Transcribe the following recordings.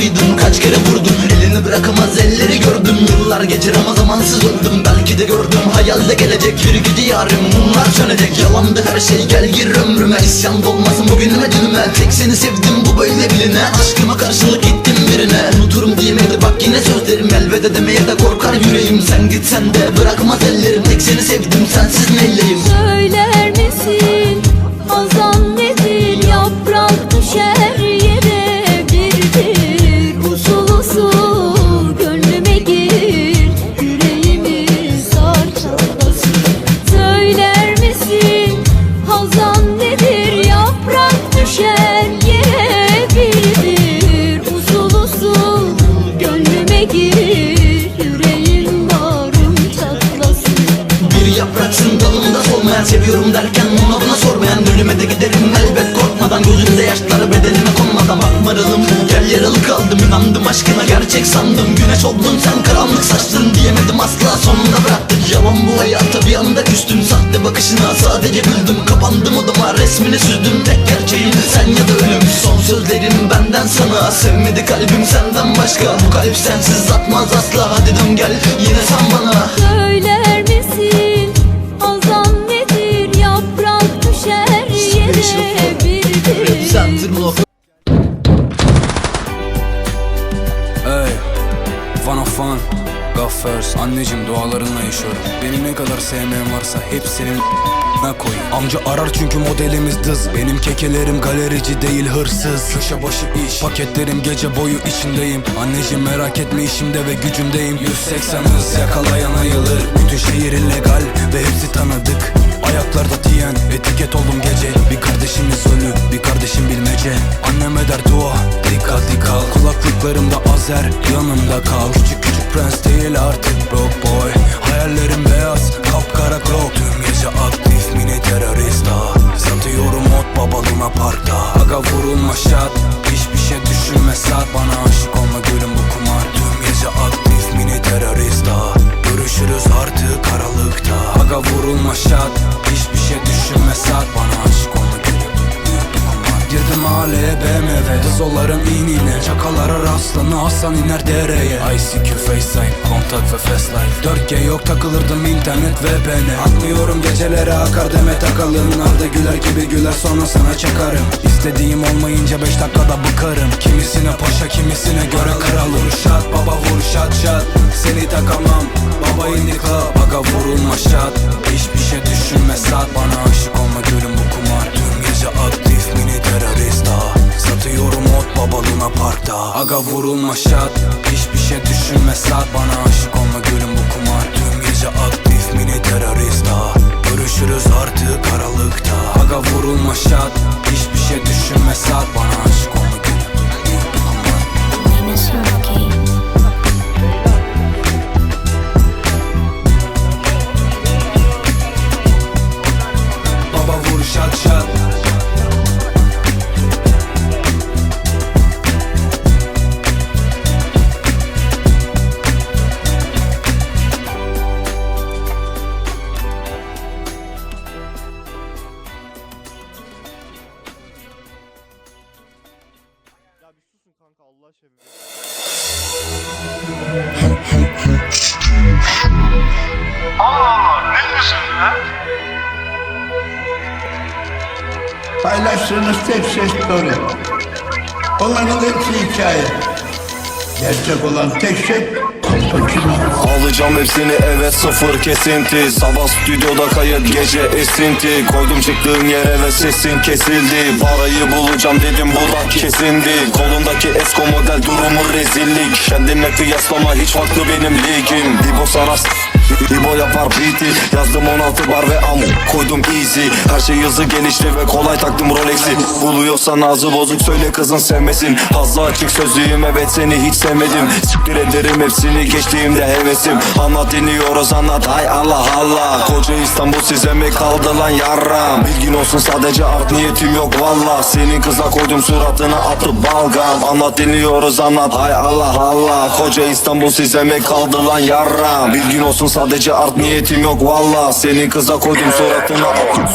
kıydın kaç kere vurdun Elini bırakamaz elleri gördüm. Yıllar geçir ama zamansız öldüm Belki de gördüm hayalde gelecek Bir gidi yarim bunlar sönecek Yalandı her şey. Gel gir ömrüme İsyan dolmasın bugünüme dünüme. Tek seni sevdim bu böyle biline. Aşkıma karşılık gittim birine. Unuturum diyemedi bak yine sözlerim. Elveda demeye de korkar yüreğim. Sen gitsen de bırakmaz ellerim. Tek seni sevdim sensiz neyleyim Söyler Derken ona buna sormayan Ölüme de giderim. Elbet korkmadan Gözünde yaşları bedenime konmadan Bakmaralım gel yaralı kaldım inandım aşkına gerçek sandım. Güneş oldun sen karanlık saçtın Diyemedim asla. Sonunda bıraktık Yalan bu hayata bir anda küstüm Sahte bakışına sadece güldüm. Kapandım odama resmini süzdüm. Tek gerçeğin sen ya da ölüm. Son sözlerim benden sana Sevmedi kalbim senden başka. Bu kalp sensiz atmaz asla. Hadi dön gel yine sen bana. Söyler fun on fun. Gaffers Anneciğim dualarınla yaşıyorum. Beni ne kadar sevmeyen varsa hepsinin ne koy Amca arar çünkü modelimiz dız. Benim kekelerim galerici değil hırsız. Köşe başı iş. Paketlerim gece boyu içindeyim. Anneciğim merak etme işimde ve gücümdeyim. 180 hız yakalayan ayılır. Bütün şehir illegal ve hepsi tanıdık. Ayaklarda diyen etiket oldum gece. Bir kardeşimiz ölü bir kardeşim bilmece. Annem eder dua dikkatli kal Kulaklıklarımda azer yanımda kal. Küçük küçük prens değil artık broke boy. Hayallerim beyaz kapkara glock Tüm gece aktif mini terörista. Satıyorum ot babalına parkta. Aga vurulma şat Hiçbir şey düşünme sat. Bana aşık olma gülüm bu kumar. Tüm gece aktif mini terörista. Görüşürüz artık aralıkta. Aga vurulma şat Hiçbir şey düşünme sat mahalleye BMW Dızoların inine Çakalara rastlanı Hasan iner dereye. ICQ, FaceTime, kontak ve Fastlife. 4G yok takılırdım internet ve bene. Atmıyorum gecelere akar deme takalım Arda güler gibi güler sonra sana çakarım. İstediğim olmayınca 5 dakikada bıkarım. Kimisine paşa kimisine göre kral. Vur şat baba vur şat şat Seni takamam baba indi club vurulma şat Hiçbir şey düşünme sat. Bana aşık olma gülüm bu kumar. Tüm gece aktif mini terörista Satıyorum ot babalına parkta. Aga vurulma şat. Hiçbir şey düşünme sat. Bana aşık olma gülüm bu kumar. Tüm gece aktif mini terörista. Görüşürüz artık aralıkta. Aga vurulma şat. Hiçbir şey düşünme sat. Bana aşık Paylaştığınız tek ses story. Onların hepsi hikaye. Gerçek olan tek şey. Alacağım hepsini evet sıfır kesinti Sabah stüdyoda kayıt gece esinti Koydum çıktığım yere ve sesin kesildi Parayı bulacağım dedim bu da kesindi Kolundaki esko model durumu rezillik Kendine kıyaslama hiç farklı benim ligim İbo sana İbo yapar beat'i. Yazdım 16 bar ve am koydum easy. Her şey hızlı gelişti ve kolay taktım Rolex'i. Buluyorsan ağzı bozuk söyle kızın sevmesin. Fazla açık sözlüyüm evet seni hiç sevmedim. Siktir ederim hepsini geçtiğimde hevesim. Anlat dinliyoruz anlat. Hay Allah Allah. Koca İstanbul size mi kaldı lan yarram? Bilgin olsun sadece art niyetim yok valla Senin kıza koydum suratına attı balgam. Anlat dinliyoruz anlat. Hay Allah Allah. Koca İstanbul size mi kaldı lan yarram? Bilgin olsun sadece art niyetim yok valla Senin kıza koydum suratına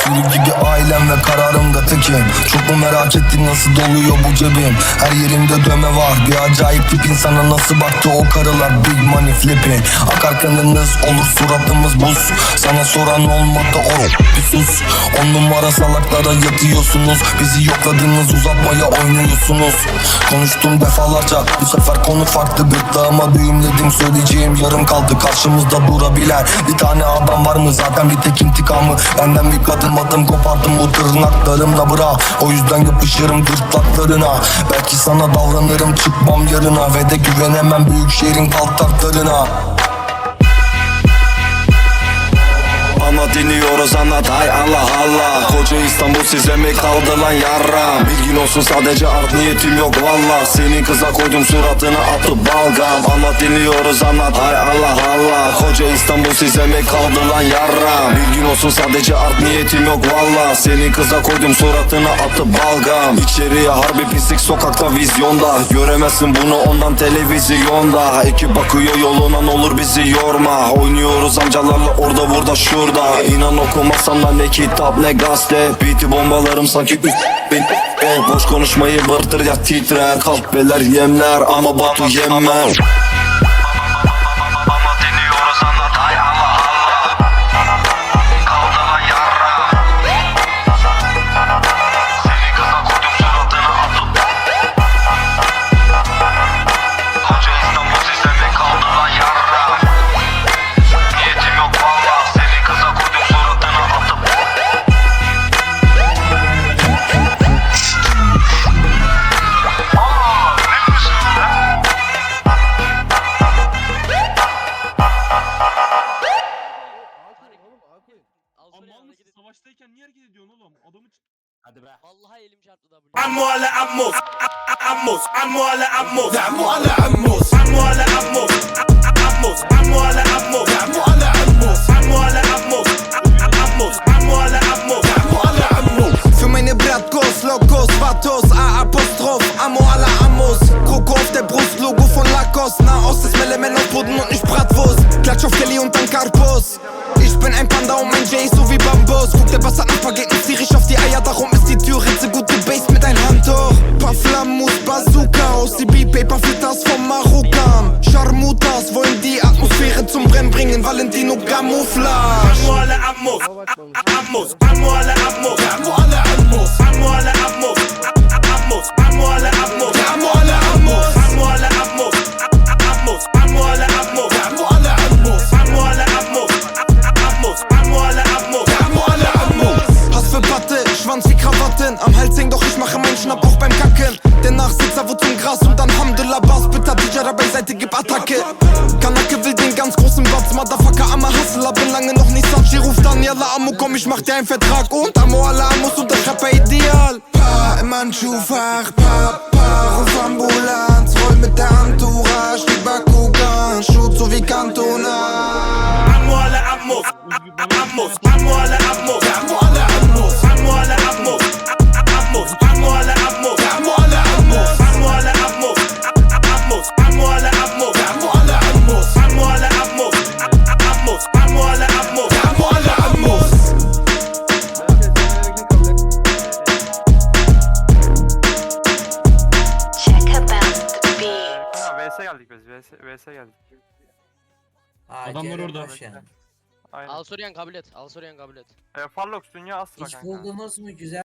Sürü gibi ailem ve kararımda tekim. Çok mu merak ettin nasıl doluyor bu cebim? Her yerimde dövme var. Bir acayip tip insana nasıl baktı o karılar? Big money flipping. Akar kanınız olur suratımız buz. Sana soran olmadı o bir sus. On numara salaklara yatıyorsunuz. Bizi yokladınız uzatmaya oynuyorsunuz. Konuştum defalarca. Bu sefer konu farklı. Gırtlağıma düğümledim Söyleyeceğim yarım kaldı. Karşımızda durabilen Bir tane adam var mı? Zaten bir tek intikamı. Benden bir kadın adım kopardım bu tırnaklarımla bra O yüzden yapışırım gırtlaklarına. Belki sana davranırım çıkmam yarına. Ve de güvenemem büyük şehrin kaltaklarına dinliyoruz anlat hay Allah Allah. Koca İstanbul size mi kaldı lan yarram Bilgin olsun sadece art niyetim yok valla. Senin kıza koydum suratına atıp balgam Anlat dinliyoruz anlat hay Allah Allah. Koca İstanbul size mi kaldı lan yarram Bilgin olsun sadece art niyetim yok valla. Senin kıza koydum suratına atıp balgam İçeriye harbi pislik sokakta vizyonda. Göremezsin bunu ondan televizyonda. Ekip bakıyor yoluna olur bizi yorma. Oynuyoruz amcalarla orada burada şurada İnan okumazsam da ne kitap ne gazete. Beat'i bombalarım sanki ben, ben Boş konuşmayı bırtır ya titrer. Kalbeler yemler ama Batu yemem Mal mısın? Savaştayken niye hareket ediyorsun oğlum? Adamı çık. Hadi be. Vallahi elim çarptı W. Ammo ala ammo. Ammo. Ammo ala ammo. Ammo ala ammo. Ammo ala ammo. Ammo. Ammo ala ammo. Ammo ala ammo. Ammo ala ammo. Ammo. Ammo ala ammo. Ammo ala ammo. Für meine Bratgos, Logos, Vatos, A Apostroph, Ammo Amos Kroko auf der Brust, Logo von Lacoste. Nahost ist Melemen auf Boden und nicht Bratwurst. Klatsch auf Kelly und dann Karpus. Ich bin ein Panda und mein Jay so wie Bambus. Guck, der Bastard nach Spaghetti, zieh ich auf die Eier Darum ist die Tür ritze gute Attacke. Kanake will den ganz großen Watz, Motherfucker, armer Hustler, bin lange noch nicht Sanchi, ruft an, yalla Amu, komm, ich mach dir einen Vertrag. Und Amo, und der unterschreibe ideal. Pa, im Handschuhfach, pa, pa, ruf Ambulanz, roll mit der Entourage, die Bakugan, Shoot so wie Cantona. Amo, Allah, Amo, Amo, Amo, Allah, VS geldik. Adamlar orada. Aynen. Al Soryan kabul et. Al Soryan kabul et. E, Farlox dünya asla Hiç kanka. buldunuz mu güzel